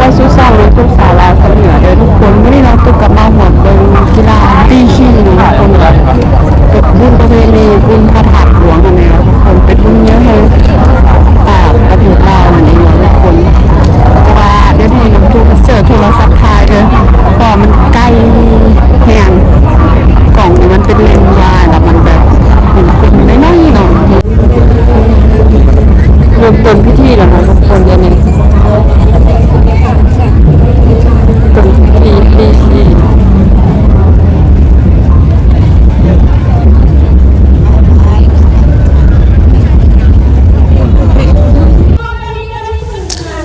ไว้สู้ซ่องเลยทุกสาวลาเสนอเด้อทุกคนไม่ได้น้องตุกกับมาหมดเป็นกีฬาตีขี้นี่ทุกคนเป็นบุญประเพณีบุญพระถาตุหลวงอะไรทุกคนเป็นบุญเยอะเลยอ่าประเทศลาวนั่นเองทุกคนเพราะว่าเดี๋ยวนี้น้ำตุกเสิร์ฟโทรศัพท์ทายเด้อ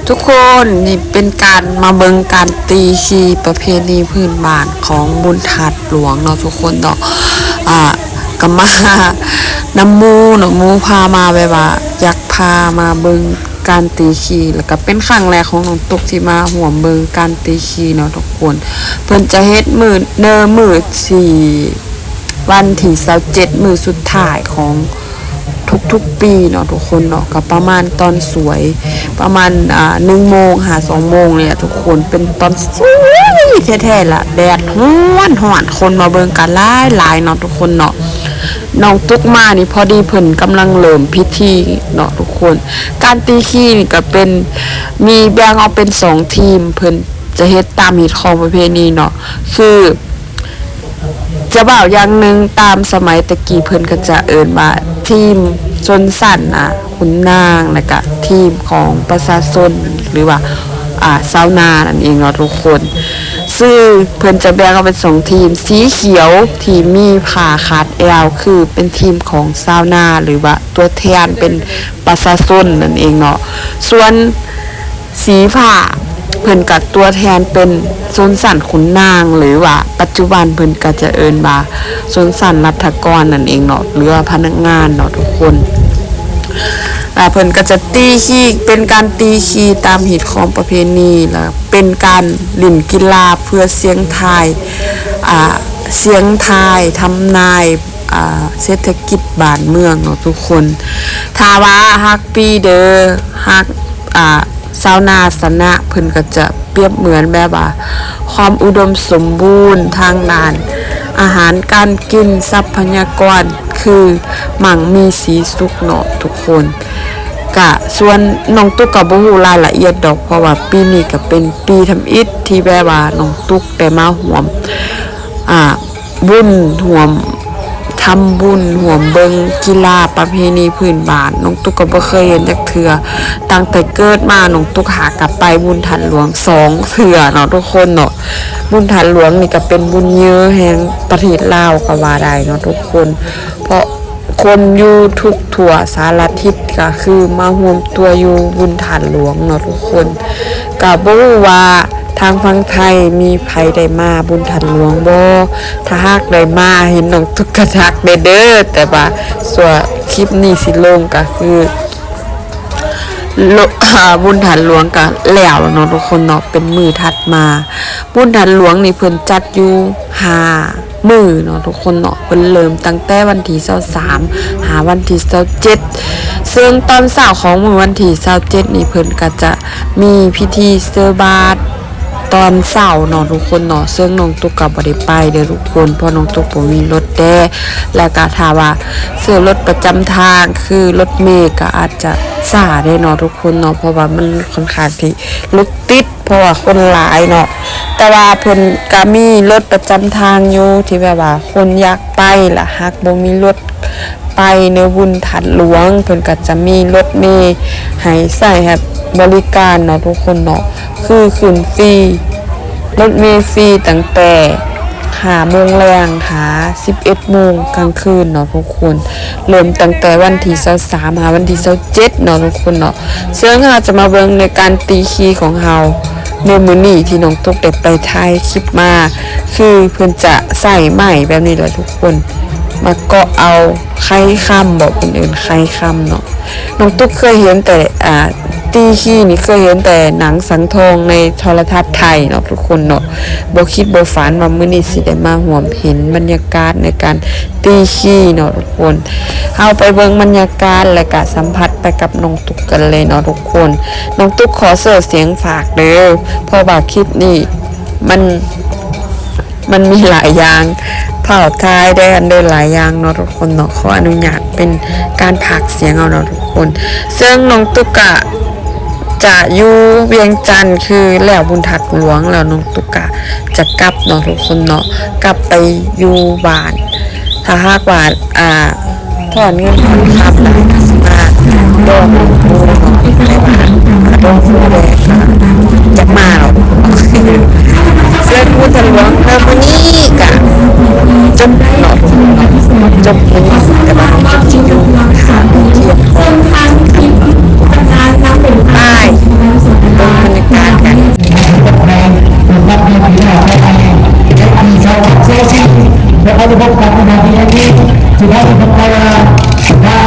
ทุกคนนี่เป็นการมาเบิงการตีชีประเพณีพื้นบ้านของบุญถัดหลวงเนาะทุกคนเนาะอ่ากำมาน้ำมูเนาะมูพามาแบบว่าอยากพามาเบิงการตีชีแล้วก็เป็นครั้งแรกของน้องตุกที่มาห่วมเบิงการตีชีเนาะทุกคน เพิ่นจะเฮ็ดมือเนอมือสี่วันที่27มือสุดท้ายของ ทุกๆปีเนาะทุกคนเนาะกับประมาณตอนสวย ประมาณอ่าหนึ่งโมงหาสองโมงเนี่ยทุกคนเป็นตอนสวยแท้ๆล่ะแดดฮ้อนหอนคนมาเบิ่งกันหลายหลายเนาะทุกคนเนาะน้องตุกมานี่พอดีเพิ่นกำลังเริ่มพิธีเนาะทุกคน การตีขี้นี่ก็เป็นมีแบ่งออกเป็นสองทีมเพิ่นจะเฮ็ดตามฮิตของประเพณีเนาะคือจะบ่าวอย่างหนึ่งตามสมัยตะกี้เพิ่นก็จะเอินว่า ทีมชนสันอะขุนนางแล้วก็ทีมของประชาชนหรือว่าอ่าชาวนานั่นเองเนาะทุกคน ซึ่งเพิ่นจะแบ่งออกเป็นสองทีม สีเขียวที่มีผ่าขาดแอวคือเป็นทีมของชาวนาหรือว่าตัวแทนเป็นประชาชนนั่นเองเนาะส่วนสีผ้า เพิ่นกัดตัวแทนเป็นโซนสันขุนนางหรือว่า ปัจจุบันเพิ่นก็จะเอิ้นว่าโซนสันรัฐกรนั่นเองเนาะหรือว่าพนักงานเนาะทุกคนเพิ่นก็จะตีขี้เป็นการตีขี้ตามหิตของประเพณีแล้วเป็นการลิ่นกีฬาเพื่อเสียงทายอ่าเสียงทายทำนายเศรษฐกิจบ้านเมืองเนาะทุกคนถ้าว่าฮักปีเดอฮักอ่า ชาวนาสนะเพิ่นก็จะเปรียบเหมือนแบบว่า ความอุดมสมบูรณ์ทางด้าน อาหารการกินทรัพยากรคือหมั่งมีสีสุขเนาะทุกคนกะส่วนน้องตุ๊กกับบ่ฮู้รายละเอียดดอกเพราะว่าปีนี้ก็เป็นปีทำอิฐที่แบบว่าน้องตุ๊กได้มาห่วมอ่าบุญห่วม ทำบุญห่วมเบิงกีฬาประเพณีพื้นบ้านน้องตุ๊กก็บ่เคยเห็นจักเทือตั้งแต่เกิดมาน้องตุ๊กหากลับไปบุญทันหลวงสองเทือเนาะทุกคนเนาะบุญทันหลวงนี่ก็เป็นบุญเยอะแห่งประเทศลาวก็ว่าได้เนาะทุกคน เพราะคนอยู่ทุกทั่วสารทิศก็คือมาร่วมตัวอยู่บุญฐานหลวงเนาะทุกคนก็บ่รู้ว่า ทางฝั่งไทยมีภัยได้มาบุญทันหลวงบ่ถ้าหากได้มาเห็นน้องตุกกระทักเด้อแต่ว่าส่วนคลิปนี้สิลงก็คือโลอ่าบุญทันหลวงก็แล้วเนาะทุกคนเนาะเป็นมือถัดมา บุญทันหลวงนี่เพิ่นจัดอยู่หามือเนาะทุกคนเนาะเพิ่นเริ่มตั้งแต่วันที่23หาวันที่27ซึ่งตอนเช้าของมื้อวันที่27นี่เพิ่นก็จะมีพิธีเซอร์บาต ตอนเสาร์เนาะทุกคนเนาะซึ่งน้องตุ๊กกับบ่ได้ไปเด้อทุกคนเพราะน้องตุ๊กบ่มีรถแด้แล้วก็ถ้าว่าเสื้อรถประจำทางคือรถเมล์ก็อาจจะสาได้เนาะทุกคนเนาะเพราะว่ามันค่อนข้างที่รถติดเพราะว่าคนหลายเนาะแต่ว่าเพิ่นก็มีรถประจำทางอยู่ที่แบบว่าคนอยากไปล่ะฮักบ่มีรถ ไปเนื้อบุญถัดหลวงเพิ่นก็จะมีรถเมล์ให้ใส่ให้บบริการเนาะทุกคนเนาะคือขึ้นฟรีรถเมล์ฟรีตั้งแต่หาโมงแรงหา 11โมงกลางคืนเนาะทุกคนเริ่มตั้งแต่วันที่23หาวันที่27เนาะทุกคนเนาะซึ่งเราจะมาเบิ่งในการตีคีของเฮาในมือนี่ที่น้องตุ๊กได้ไปถ่ายคลิปมา คือเพื่อนจะใส่ใหม่แบบนี้แหละทุกคน มาเกาะเอาไข่ค่ำบอกเป็นอื่นไข่ค่ำเนาะน้องตุ๊กเคยเห็นแต่อ่าตีขี้นี่เคยเห็นแต่หนังสังทองในโทรทัศน์ไทยเนาะทุกคนเนาะบ่คิดบ่ฝันว่ามื้อนี้สิได้มาห่วมเห็นบรรยากาศในการตีขี้เนาะทุกคนเฮาไปเบิ่งบรรยากาศและก็สัมผัสไปกับน้องตุ๊กกันเลยเนาะทุกคนน้องตุ๊กขอเสิร์ฟเสียงฝากเด้อเพราะว่าคลิปนี้มัน มันมีหลายอย่างเผาทายได้กันได้หลายอย่างเนาะทุกคนเนาะขออนุญาตเป็นการผักเสียงเอาเนาะทุกคน ซึ่งน้องตุ๊กกะจะอยู่เวียงจันทร์คือแล้วบุญทัดหลวงแล้วน้องตุ๊กกะจะกลับเนาะทุกคนเนาะกลับไปอยู่บ้าน ถ้าหากว่าอ่าถอนเงินถอนคำแล้วก็สิมาดองหลวงปู่เนาะในบ้านดองผู้แดงจะมาเนา เสื้อคู่ทะลวงเริ่มวันนี้กะจบเนาะจบวันนี้แต่ว่าจบที่อยู่ค่ะเทียบของป้ายตรงบรรยากาศกันแล้วเขาจะพบกับนาทีนี้สุดท้ายจะพบกันได้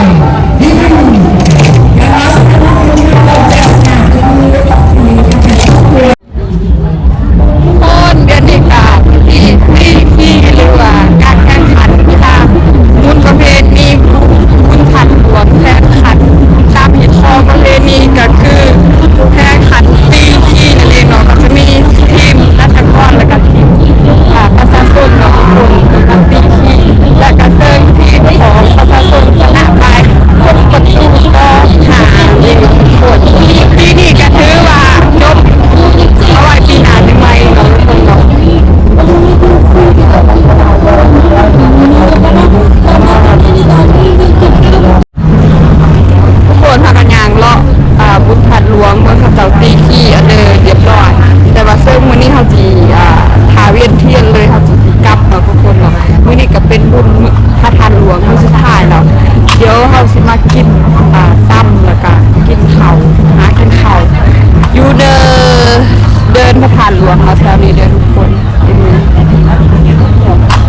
บุญพระทานหลวงมือสุดท้ายแล้วเดี๋ยวเขาสิมากินอ่าตั้มแล้วก็กินเขาหากินเขาอยู่เดอเดินพระทานหลวงเนาแถวนี้เด้อทุกคนอื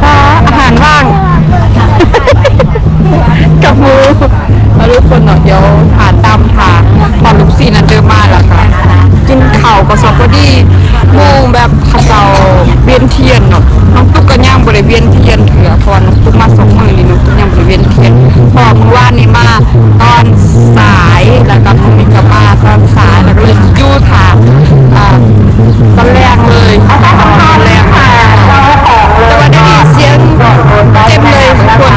อ่าอาหารว่างกับหมูแล้วทุกคนเนาะเดี๋ยวทานตามทางตอนลูกซีนั้นเดิมมาแล้วค่ะกินเข้ากับซอพอดีหมูแบบข้าวเจ้าเวียนเทียนเนาะ บริเวียนเทียนเถื่อน้องตุ๊กมาสองมือนี่น้องตุ๊กยังบริเวียนเทียนพอมือว่านนี่มาตอนสายแล้วก็มือนี่ก็มาตอนสายแล้วก็เลยอยู่ถามตอนแรกเลยตอนแรกค่ะแต่ว่าได้ยินเสียงเต็มเลยทุกคน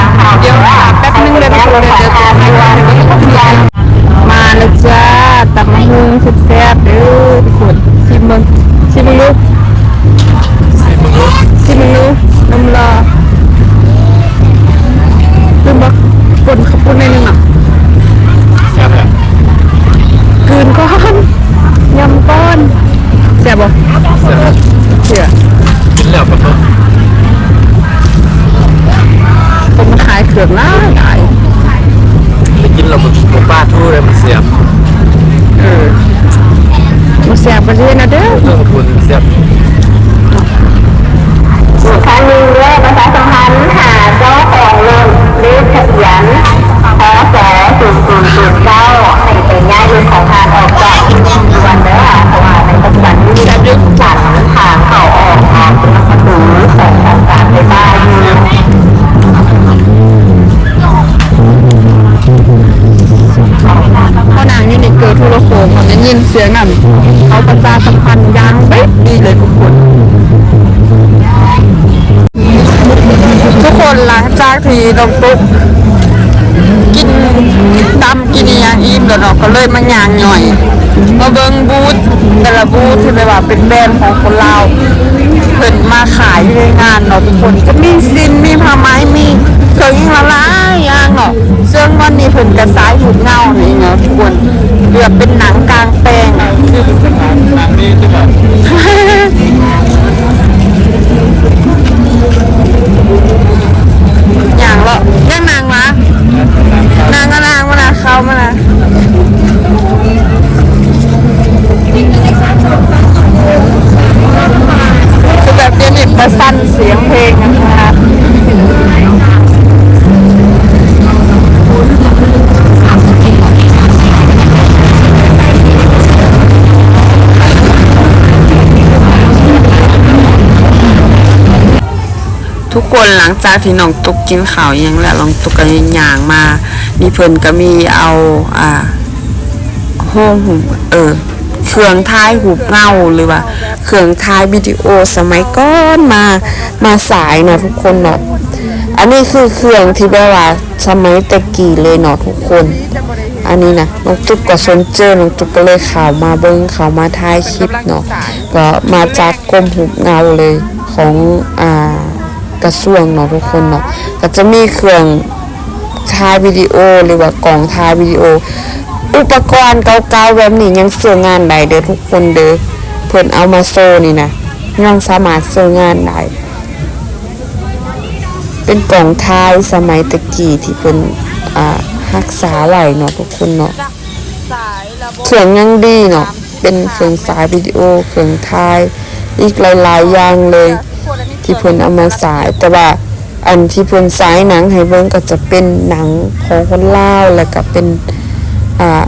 ากที่น้องตุ๊กกินดำกินอย่างอิ่มแล้วเนาก็เลยมายางหน่อยมาเบิงบูธแต่ละบูธที่แบบว่าเป็นแบรนด์ของคนลาวเพิ่นมาขายในงานเนาะทุกคนจะมีซินมีผ้าไหมมีเครื่องยิงละลายย่างเนาะซึ่งวันนี้เพิ่นกระสายหุ่นเงานี่เนาะทุกคนเกือบเป็นหนังกลางแปลงคือ แบบอย่างละยังนางวะนางก็นางมานะเขามานะคือแบบเดนี้ประสันเสียงเพลงนะคะ ทุกคนหลังจากที่น้องตุกกินข้าวยังแล้วน้องตุกก็ย่างมามีเพิ่นก็มีเอาอ่าห้องหูเออเครื่องท้ายหูเงาหรือว่าเครื่องท้ายวิดีโอสมัยก่อนมามาสายเนาะทุกคนเนาะอันนี้คือเครื่องที่แบบว่าสมัยตะกี้เลยเนาะทุกคน อันนี้นะน้องตุ๊กก็สนเจอน้องตุ๊กก็เลยเข่าวมาเบิ้งเข่าวมาถ่ายคลิปเนาะก็มาจากกรมหุบเงาเลยของอ่า กระทรวงเนาะทุกคนเนาะก็จะมีเครื่องถ่ายวิดีโอหรือว่ากล่องถ่ายวิดีโอ อุปกรณ์เก่าๆแบบนี้ยังเสียงานได้เด้อทุกคนเด้อเพิ่นเอามาโซนี่นะยังสามารถเสียงานได้เป็นกล่องท้ายสมัยตะกี้ที่เพิ่นอ่ารักษาไว้เนาะทุกคนเนาะเครื่องยังดีเนาะเป็นเครื่องสายวิดีโอเครื่องถ่าย อีกหลายๆอย่างเลย ที่เพิ่นเอามาสาย แต่ว่าอันที่เพิ่นสายหนังให้เบิ่งก็จะเป็นหนังของคนลาวแล้วก็เป็นอ่า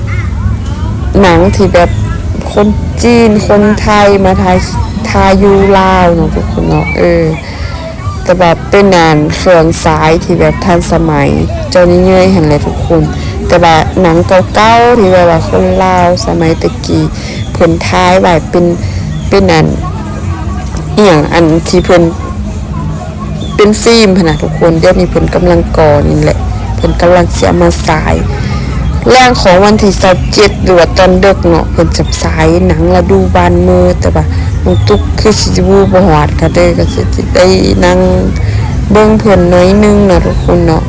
หนังที่แบบคนจีนคนไทยมาถ่ายถ่ายอยู่ลาวเนาะทุกคนเนาะเออแต่แบบเป็นงานเครื่องสายที่แบบทันสมัยเจ้านี่เงยเห็นเลยทุกคน แต่แบบหนังเก่าๆที่แบบว่าคนลาวสมัยตะกี้เพิ่นท้ายไว้เป็นเป็นอันเอียงอันที่เพิ่น เป็นฟิล์มนะทุกคนเดี๋ยวนี้เพิ่นกำลังก่อนี่แหละเพิ่นกำลังเสิเอามาสายแรงของวันที่27หรือว่าตอนเดึกเนาะเพิ่นจะสายหนังละดูบานมือแต่ว่าน้องตุ๊กคือสิจะบูบ่ฮอดก็เด้ก็สิได้นั่งเบิ่งเพิ่นน่อยนึงนะทุกคนเนาะ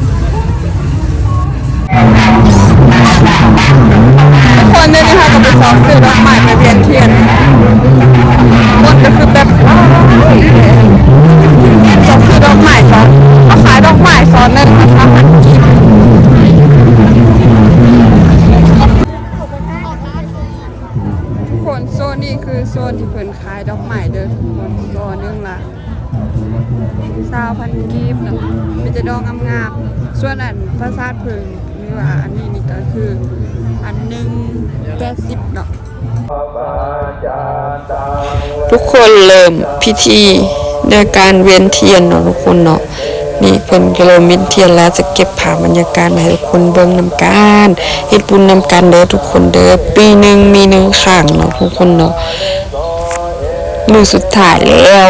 คนเนี่ยนะคะก็ไปซ้อมซื้อดอกไม้ไปเวียนเทียนคนก็คือแบบว้าย ซ้อมซื้อดอกไม้ซอนเขาขายดอกไม้ซอนหนึ่งนะคะหันกินคนโซนนี้คือโซนที่เพิ่นขายดอกไม้เด้อทุกคนโซนนึงละสาวพันกีบเนาะมีแต่ดอกงามๆส่วนอันปราสาทเพิงหรือว่าอันนี้นี่ก็คืออันหนึ่งแปดสิบเนาะทุกคนเริ่มพิธี ในการเวียนเทียนเนาะทุกคนเนาะนี่เพิ่นก็เริ่มเวียนเทียนแล้วจะเก็บภาพบรรยากาศมาให้ทุกคนเบิ่งนำกันเฮ็ดบุญนำกันเด้อทุกคนเด้อปีหนึ่งมีหนึ่งครั้งเนาะทุกคนเนาะมื้อสุดท้ายแล้ว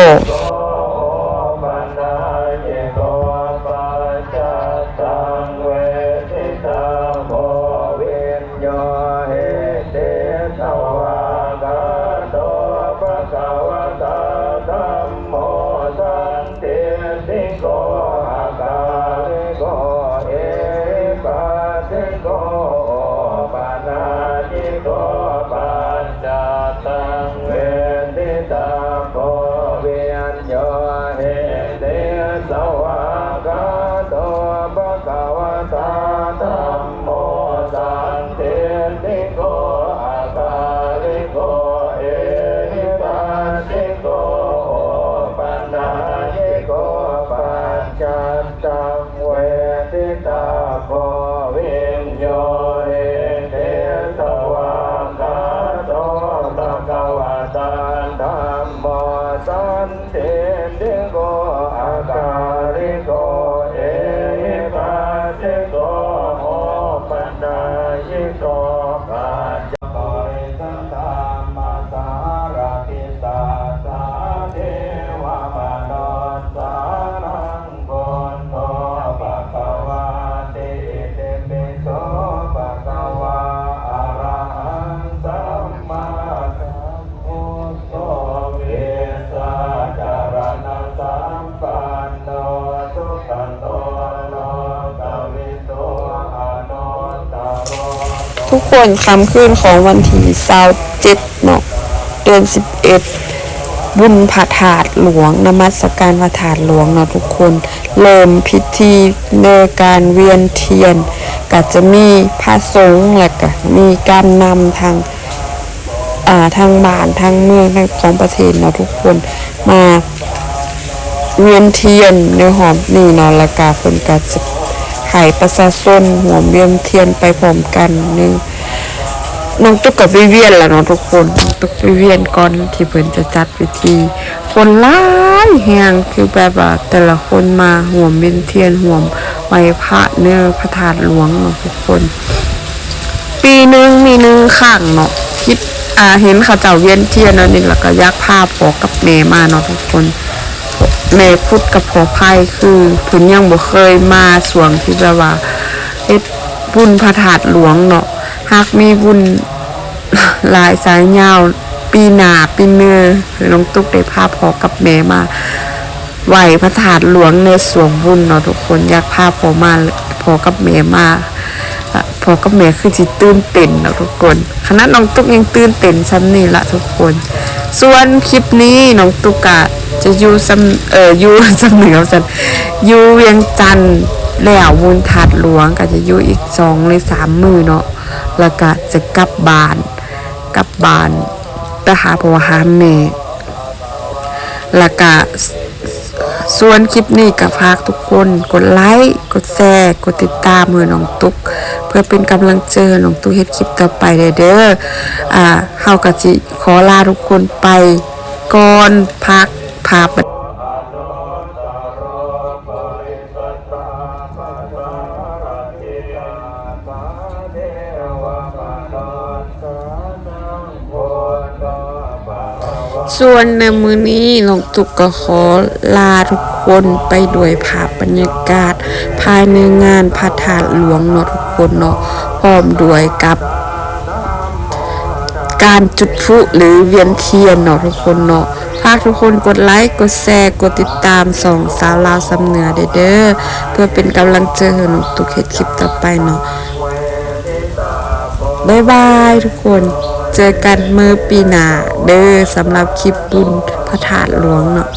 ทุกคนคำขึ้นของวันที่27เนาะเดือน11บุญพระธาตุหลวงนมัสการพระธาตุหลวงเนาะทุกคน เริ่มพิธีในการเวียนเทียนก็จะมีพระสงฆ์และก็มีการนำทางอ่าทางบ้านทางเมืองทางของประเทศเนาะทุกคนมาเวียนเทียนในหอมนี่เนาะแล้วก็เพิ่นก็จะให้ประชาชนหัวเวียนเทียนไปพร้อมกันในน้องตุ๊กกับวิเวียนแหละเนาะทุกคนน้องตุ๊กวิเวียนก่อนที่เพิ่นจะจัดพิธี คนหลายแหงคือแบบว่าแต่ละคนมาห่วมเวียนเทียนห่วมไหวพระเนื้อพระธาตุหลวงเนาะทุกคน ปีหนึ่งมีหนึ่งข้างเนาะคิดอ่าเห็นเขาเจ้าเวียนเทียนแล้วนี่แล้วก็ยักภาพพอกับแม่มาเนาะทุกคน แม่พุทธกับพอไพ่คือเพิ่นยังบ่เคยมาสวงที่แบบว่าเฮ็ดบุญพระธาตุหลวงเนาะหากมีบุญหลายสายยาวปีหนาปีเนื้อน้องตุ๊กได้พาพอกับแม่มาไหวพระธาตุหลวงในสวงบุญเนาะทุกคนอยากพาพอมาพอกับแม่มาพอกับแม่คือสิตื่นเต้นเนาะทุกคนขณะน้องตุ๊กยังตื่นเต้นซ้ำนี่ละทุกคน ส่วนคลิปนี้น้องตุ๊กะจะอยู่สำเอ่ออยู่สำเหนือสันอยู่เวียงจันทน์แล้วบุญถาดหลวงก็จะอยู่อีกสองหรือสามมือเนาะแล้วก็จะกลับบ้าน กลับบ้านไปหาพ่อหาแม่แล้วก็ส่วนคลิปนี้ก็ฝากทุกคนกดไลค์ กดแชร์ กดติดตามมือน้องตุ๊ก พื่อเป็นกำลังใจให้น้องตุ๊กเฮ็ดคลิปต่อไปเด้อเด้ออ่าเฮาก็สิขอลาทุกคนไปก่อนพักพาไปส่วนในมือนี้น้องตุกก็ขอลาทุกคนไปด้วยภาพบรรยากาศ ภายในงานพระธาตุหลวงเนาะทุก คนเนาะพร้อมด้วยกับการจุดพลุหรือเวียนเทียนเนาะทุกคนเนาะฝากทุกคนกดไลค์ กดแชร์ กดติดตามสองสาวลาวสำเหนือเด้อเพื่อเป็นกำลังใจให้น้องตุกเฮ็ดคลิปต่อไปเนาะบายบายทุกคน เจอกันเมื่อปีหน้าเด้อสำหรับคลิปบุญพระธาตุหลวงเนาะ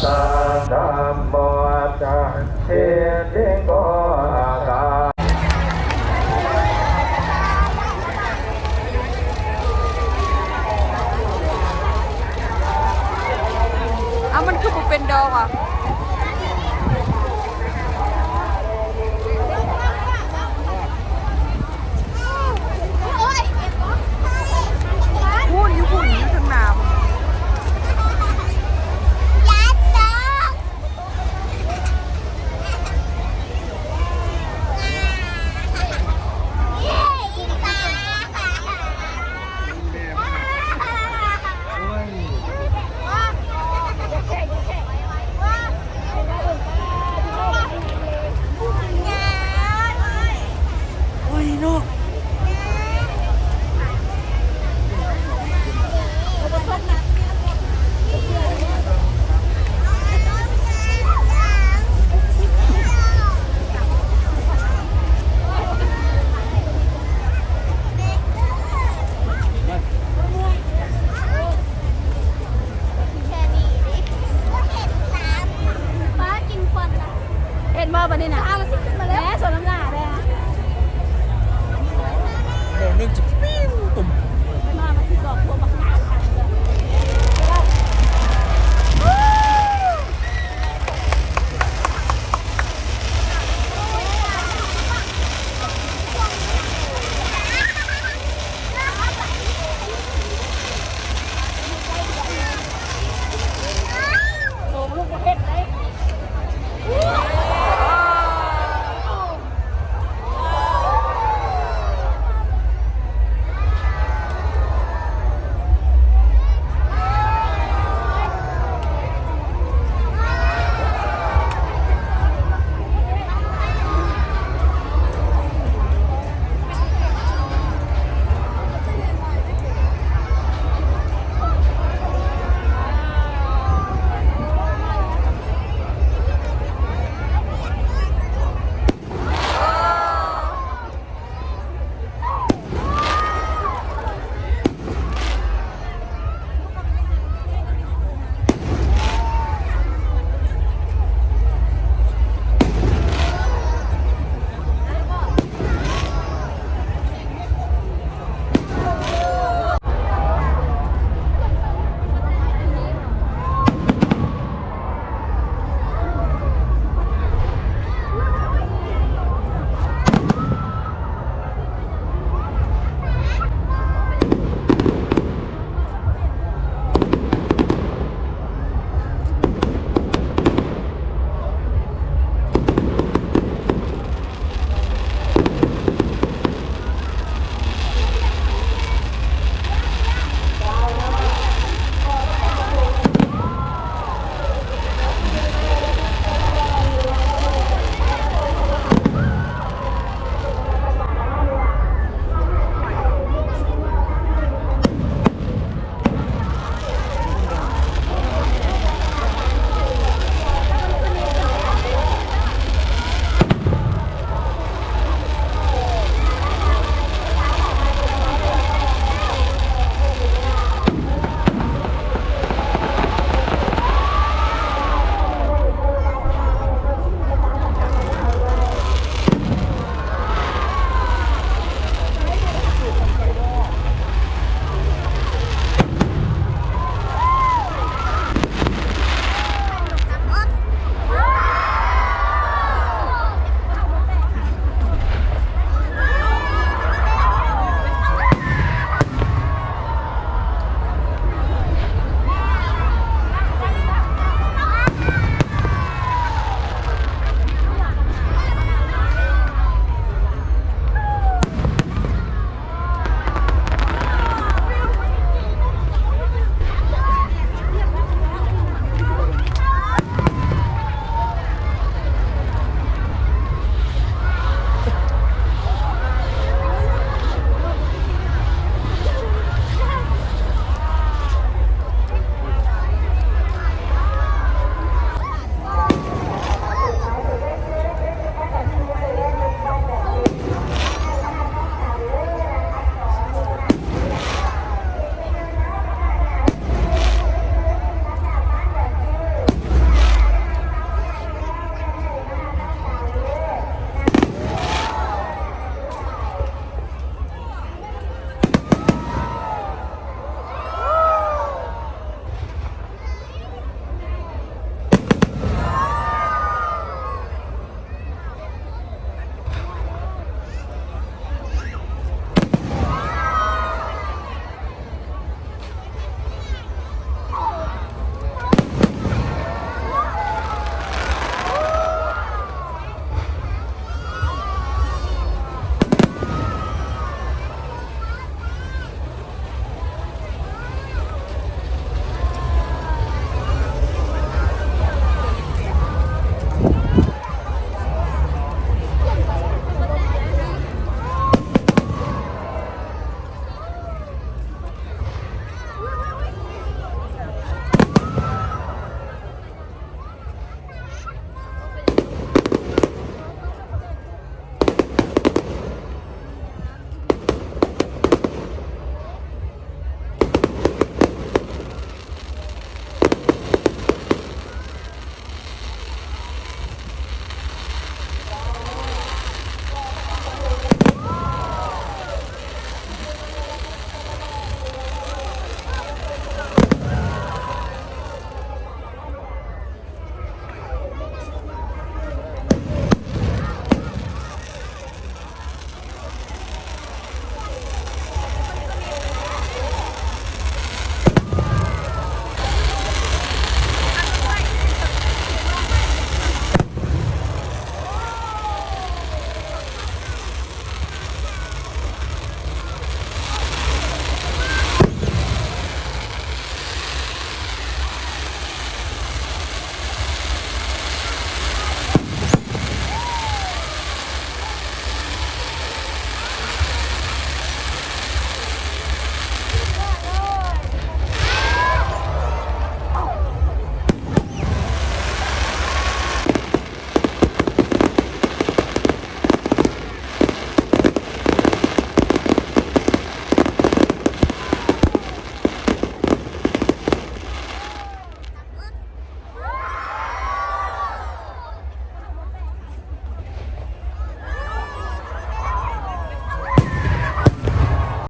เอ